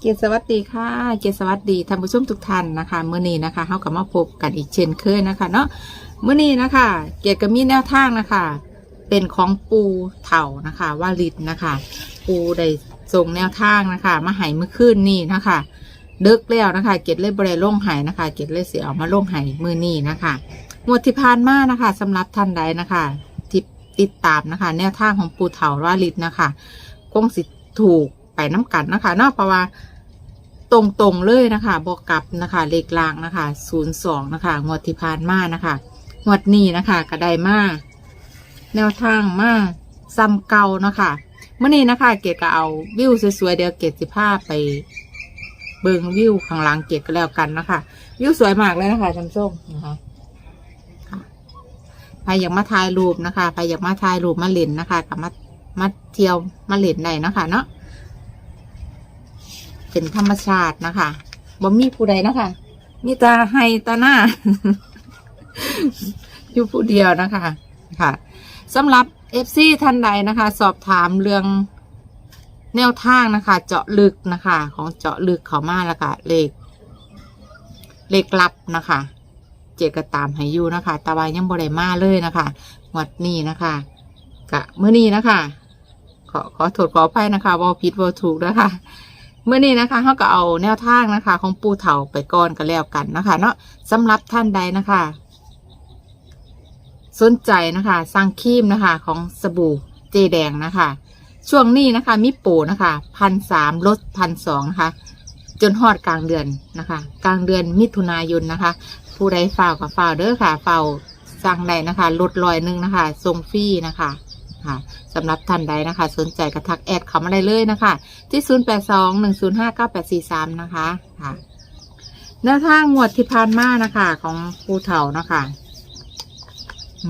เกียรติสวัสดีค่ะ เกียรติสวัสดีท่านผู้ชมทุกท่านนะคะเมื่อนี้นะคะเฮากับมาพบกันอีกเช่นเคยนะคะ เนาะเมื่อนี้นะคะ เกียรติก็มีแนวทางนะคะ เป็นของปูเถ่านะคะว่าลิดนะคะ ปูได้ส่งแนวทางนะคะมาหายเมื่อคืนนี้นะคะเดึกแล้วนะคะ เกียรติเลยบริลงหายนะคะ เกียรติเลยเสียเอามาลงหายมื่อนี้นะคะงวดที่ผ่านมานะคะสำหรับท่านใดนะคะที่ติดตามนะคะ แนวทางของปูเถ่าว่าลิดนะคะคงสิถูก ไปน้ำกันนะคะเนาะเพราะว่าตรงๆเลยนะคะบอกกับนะคะเลขลางนะคะศูนย์สองนะคะงวดที่ผ่านมานะคะงวดนี้นะคะก็ได้มาแนวทางมาซ้ำเก่านะคะเมื่อนี้นะคะเกดก็เอาวิวสวยๆเดี๋ยวเกดสิภาพไป เบิงวิวข้างหลังเกดก็แล้วกันนะคะวิวสวยมากเลยนะคะท่านผู้ชมนะคะค่ะใครอยากมาถ่ายรูปนะคะใครอยากมาถ่ายรูปมาเล่นนะคะกับมามาเที่ยวมาเล่นได้นะคะเนาะ เป็นธรรมชาตินะคะบ่มีผู้ใดนะคะมีตาให้ตาหน้าอยู่ผู้เดียวนะคะ ค่ะสำหรับเอฟซีท่านใดนะคะ สอบถามเรื่องแนวทางนะคะ เจาะลึกนะคะ ของเจาะลึกเขามาแล้วค่ะเลข เลขลับนะคะ เจดก็ตามให้อยู่นะคะตะวายังบริมาเลยนะคะงวัดนี้นะคะกะเมื่อนี้นะคะ ขอขอโทษขออภัยนะคะว่าผิดว่าถูกนะคะ เมื่อนี้นะคะเขาก็เอาแนวทางนะคะ ของปูเถาไปก่อนกันแล้วกันนะคะ เนาะสำหรับท่านใดนะคะ สนใจนะคะสร้างครีมนะคะ ของสบู่เจแดงนะคะ ช่วงนี้นะคะ มีปรนะคะพันสามลดพันสองนะคะ จนฮอดกลางเดือนนะคะ กลางเดือนมิถุนายนนะคะ ผู้ใดฝ่ากกับฝ่ากเด้อค่ะฝ่าสั่งใดนะคะลดลอยหนึงนะคะทรงฟรีนะคะ ค่ะสำหรับท่านใดนะคะ สนใจกระทักแอดเขามาได้เลยนะคะ ที่ 0 8 2 1 0 5 9 8 4 3 นะคะค่ะแนวทางงวดที่ผ่านมานะคะ ของปูเถานะคะ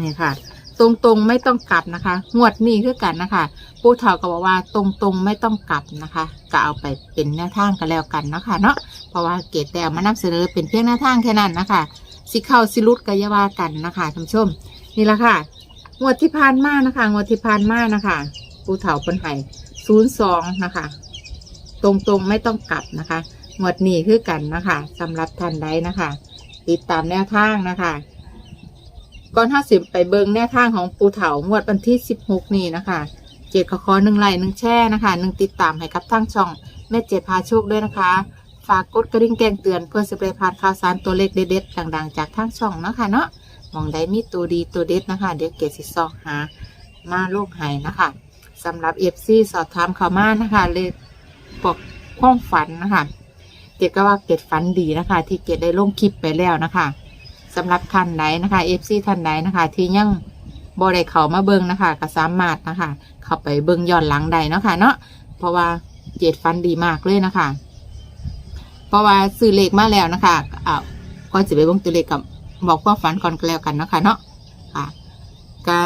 นี่ค่ะ ตรงๆไม่ต้องกลับนะคะ งวดนี้คือกันนะคะปูเถาก็บอกว่าตรงๆไม่ต้องกลับนะคะก็เอาไปเป็นแนวทางกันแล้วกันนะคะเนาะเพราะว่าเกตแต่มานำเสนอเป็นเพียงแนวทางแค่นั้นนะคะสิเข้าสิรุดกายาว่ากันนะคะท่านผู้ชมนี่ละค่ะ งวดที่ผ่านมานะคะงวดที่ผ่านมานะคะปูเถาปนไห้ศูนย์สองนะคะ ตรงๆไม่ต้องกลับนะคะงวดนี้คือกันนะคะสำหรับท่านใดนะคะ ติดตามแนวทางนะคะก่อนห้าสิบไปเบิงแนวทางของปูเถางวดวันที่สิบหกนี้นะคะเจ็ดขอขอหนึ่งไลค์หนึ่งแช่นะคะหนึ่งติดตามให้กับทางช่องแม่เจ็ดพาโชคด้วยนะคะ ฝากกดกระดิ่งแจ้งเตือนเพื่อสเปรย์พลาดข่าวสารตัวเลขเด็ดๆดัง ๆ จากทางช่องเนาะคะเนาะ มองได้มีตัวดีตัวเด็ดนะคะ เดี๋ยวเกดสิซอกหามาลูกไห้นะคะสำหรับเอฟซีสอบถามเขามานะคะเลยบอกความฝันนะคะเกดก็ว่าเกดฝันดีนะคะ ที่เกดได้ลงคลิปไปแล้วนะคะสำหรับท่านไหนนะคะเอฟซีท่านไหนนะคะ ที่ยังบอได้เขามาเบิงนะคะก็สามารถนะคะ เข้าไปเบิงย้อนหลังใดเนาะคะเนาะเพราะว่าเกดฝันดีมากเลยนะคะ เพราะว่าซื้อเลขมาแล้วนะคะอ่าก่อนจะไปเบิ่งตัวเลขกับ บอกความฝันก่อนก็แล้วกันนะคะเนาะค่ะก็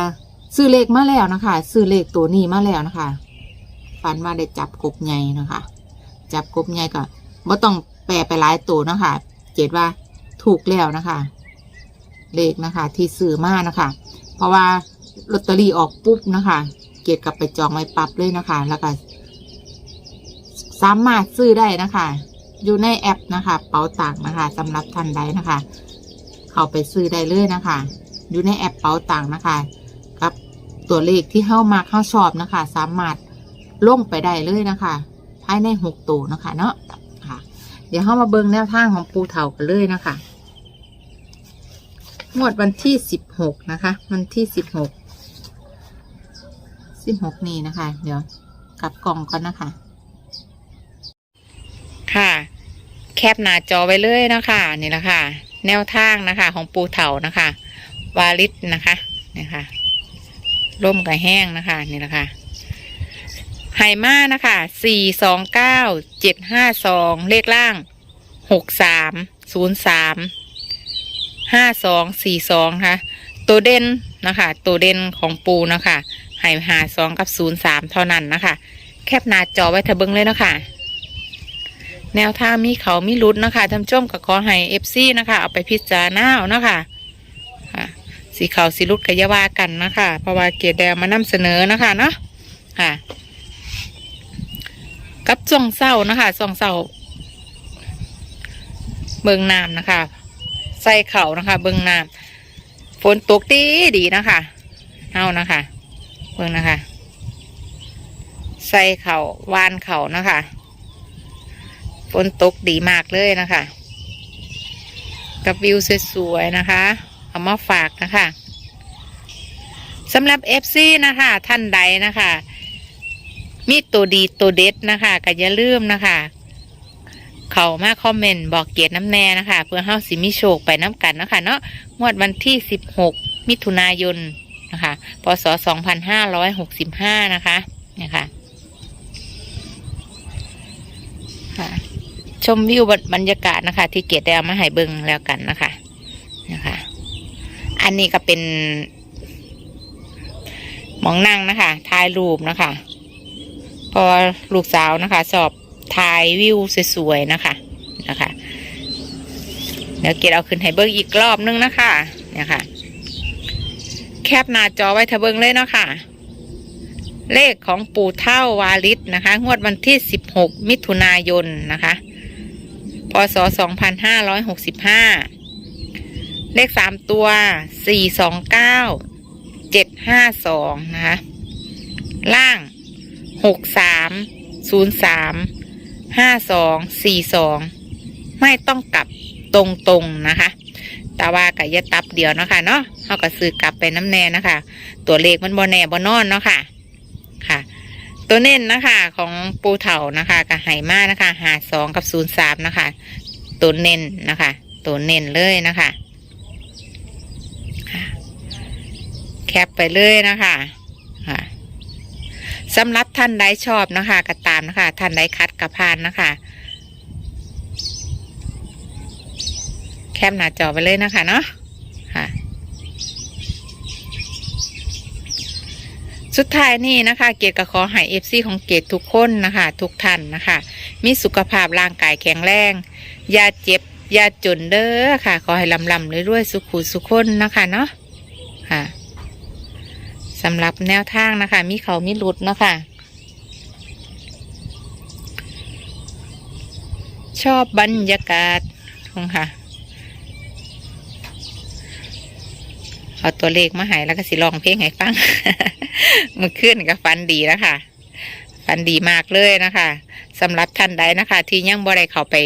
ซื้อเลขมาแล้วนะคะ ซื้อเลขตัวนี้มาแล้วนะคะ ฝันว่าได้จับกบใหญ่นะคะ จับกบใหญ่ก็บ่ต้องแปลไปหลายตัวนะคะ เจดว่าถูกแล้วนะคะ เลขนะคะ ที่ซื้อมานะคะ เพราะว่าลอตเตอรี่ออกปุ๊บนะคะ เกดกลับไปจองไว้ปรับเลยนะคะ แล้วก็สามารถซื้อได้นะคะ อยู่ในแอปนะคะ เป๋าตังนะคะสำหรับท่านใดนะคะ เข้าไปซื้อได้เลยนะคะ อยู่ในแอปเป๋าตังค์นะคะกับตัวเลขที่เข้ามาเข้าชอบนะคะ สามารถลงไปได้เลยนะคะ ภายในหกตัวนะคะเนาะค่ะ เดี๋ยวเข้ามาเบิ่งแนวทางของปูเถากันเลยนะคะงวดวันที่สิบหกนะคะ วันที่สิบหกสิบหกนี้นะคะ เดี๋ยวกลับกล่องก่อนนะคะ ค่ะ แคปหน้าจอไว้เลยนะคะนี่แหละค่ะ แนวทางนะคะ ของปูเถานะคะ วาลิสนะคะนี่ค่ะร่มกับแห้งนะคะ นี่แหละค่ะไฮมานะคะสี่สองเก้าเจ็ดห้าสองเลขล่างหกสามศูนย์สามห้าสองสี่สองค่ะ ตัวเด่นนะคะ ตัวเด่นของปูนะคะไฮหาสองกับศูนย์สามเท่านั้นนะคะ แคปหน้าจอไว้เถอะเบิ้งเลยนะคะ แนวทางมีเขามีรุดนะคะท่านชมก็ขอให้เอฟซีนะคะเอาไปพิจารณาเอานะคะค่ะสีเขาสีรุดก็อยาวากันนะคะเพราะว่าเกียรแดงมานำเสนอนะคะเนาะค่ะ กับช่วงเศร้านะคะช่วงเศร้าเบิงน้ำนะคะ ใส่เข่านะคะ เบิงน้ำฝนตกดีดีนะคะเอานะคะ เบิงนะคะ ใส่เข่าวานเข่านะคะ ฝนตกดีมากเลยนะคะ กับวิวสวยๆนะคะ เอามาฝากนะคะสำหรับ FC นะคะ ท่านใดนะคะ มีตัวดีตัวเด็ดนะคะก็อย่าลืมนะคะ เขามาคอมเมนต์บอกเกียรติน้ำแน่นะคะ เพื่อเฮาสิมีโชคไปน้ำกันนะคะเนาะงวดวันที่ 16 มิถุนายนนะคะพศ 2565 นะคะเนี่ยค่ะค่ะ ชมวิวบรรยากาศนะคะ ที่เกียรติได้เอามาให้เบิ่งแล้วกันนะคะนะคะ อันนี้ก็เป็นหมองนั่งนะคะถ่ายรูปนะคะ พอลูกสาวนะคะ สอบถ่ายวิวสวยๆนะคะนะคะเดี๋ยวเกดเอาขึ้นให้เบิ้งอีกรอบนึงนะคะเนี่ยค่ะ แคปหน้าจอไว้ทะเบิงเลยเนาะค่ะเลขของปู่เท่าวาลิศนะคะ งวดวันที่ 16 มิถุนายนนะคะ พศ 2565 เลข3ตัว 429 752 นะคะ ล่างหกสามศูนย์สามห้าสองสี่สองไม่ต้องกลับตรงๆนะคะแต่ว่ากับยะตับเดียวเนาะคะเนาะเขาก็ซื้อกลับไปน้ำแน่นะคะ ตัวเลขมันบอแน่บอนอนเนาะคะค่ะ ตัวเน้นนะคะ ของปูเถานะคะกับไหมานะคะหาสองกับศูนย์สามนะคะ ตัวเน้นนะคะ ตัวเน้นเลยนะคะแคปไปเลยนะคะสำหรับท่านใดชอบนะคะก็ตามนะคะ ท่านใดคัดกระพานนะคะ แคปหน้าจอไปเลยนะคะเนาะ สุดท้ายนี่นะคะ เกดก็ขอให้เอฟซีของเกดทุกคนนะคะ ทุกท่านนะคะ มีสุขภาพร่างกายแข็งแรงอย่าเจ็บอย่าจนเด้อค่ะ ขอให้ลำลำรวยๆสุขุสุขคนนะคะเนาะค่ะสำหรับแนวทางนะคะ มีเขามีหลุดเนาะคะชอบบรรยากาศของค่ะ เอาตัวเลขมาให้แล้วก็สิลองเพลงให้ฟังมันขึ้นกับฟันดีแล้วค่ะฟันดีมากเลยนะคะสำหรับท่านใดนะคะ ที่ยังบ่ได้เข้าไป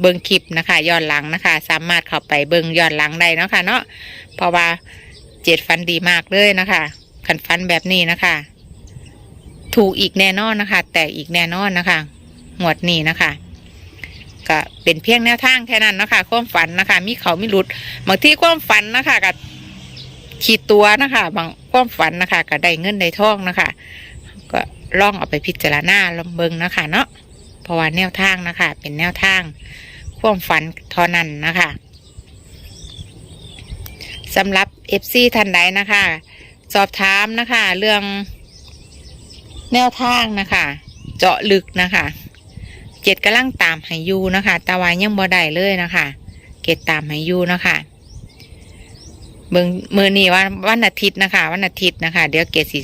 เบิ่งคลิปนะคะย้อนหลังนะคะ สามารถเข้าไปเบิ่งย้อนหลังได้นะคะเนาะเพราะว่าเจ็ดฟันดีมากเลยนะคะขันฟันแบบนี้นะคะ ถูกอีกแน่นอนนะคะ แต่อีกแน่นอนนะคะหมวดนี้นะคะก็เป็นเพียงแนวทางแค่นั้นนะคะ ความฝันนะคะ มีเขามีหลุดบางที่ความฝันนะคะกับ ขีดตัวนะคะบางความฝันนะคะก็ได้เงินได้ทองนะคะ ก็ล่องเอาไปพิจารณาลองเบิงนะคะ เนาะเพราะว่าแนวทางนะคะ เป็นแนวทาง ความฝันเท่านั้นนะคะสำหรับเอฟซีท่านใดนะคะ สอบถามนะคะ เรื่องแนวทางนะคะ เจาะลึกนะคะเกดกำลังตามห้อยูนะคะต่วายังบ่ได้เลยนะคะ เกดตามห้อยูนะคะ เบิ่งมือนี้วันวันอาทิตย์นะคะ วันอาทิตย์นะคะ เดี๋ยวเกดสิ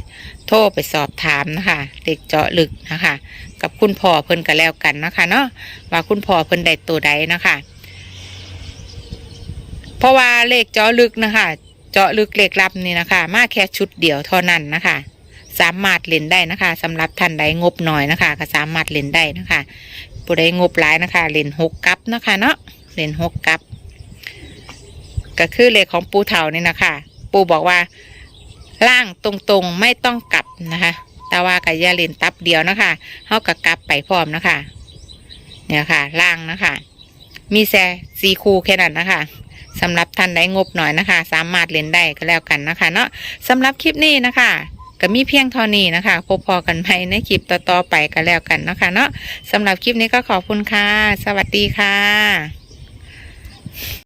โทรไปสอบถามนะคะเด็กเจาะลึกนะคะ กับคุณพ่อเพิ่นกันแล้วกันนะคะ เนาะว่าคุณพ่อเพิ่นได้ตัวใดนะคะ เพราะว่าเลขเจาะลึกนะคะ เจาะลึกเลขลับนี่นะคะ มาแค่ชุดเดียวเท่านั้นนะคะ สามารถเล่นได้นะคะสำหรับท่านใดงบหน่อยนะคะ ก็สามารถเล่นได้นะคะผู้ใดงบหลายนะคะเล่นหกกับนะคะ เนาะเล่นหกกับ ก็คือเลขของปูเถานี่นะคะ ปูบอกว่า ล่างตรงๆไม่ต้องกลับนะคะ แต่ว่ากับยาเล่นตับเดียวนะคะเขากับกลับไปพร้อมนะคะ เนี่ยค่ะ ล่างนะคะ มีแซ่ซีคูแค่นั้นนะคะสำหรับท่านใดงบหน่อยนะคะ สามารถเล่นได้ก็แล้วกันนะคะ เนาะสำหรับคลิปนี้นะคะก็มีเพียงเท่านี้นะคะ พบพอกันไปในคลิปต่อๆไปก็แล้วกันนะคะ เนาะสำหรับคลิปนี้ก็ขอบคุณค่ะ สวัสดีค่ะ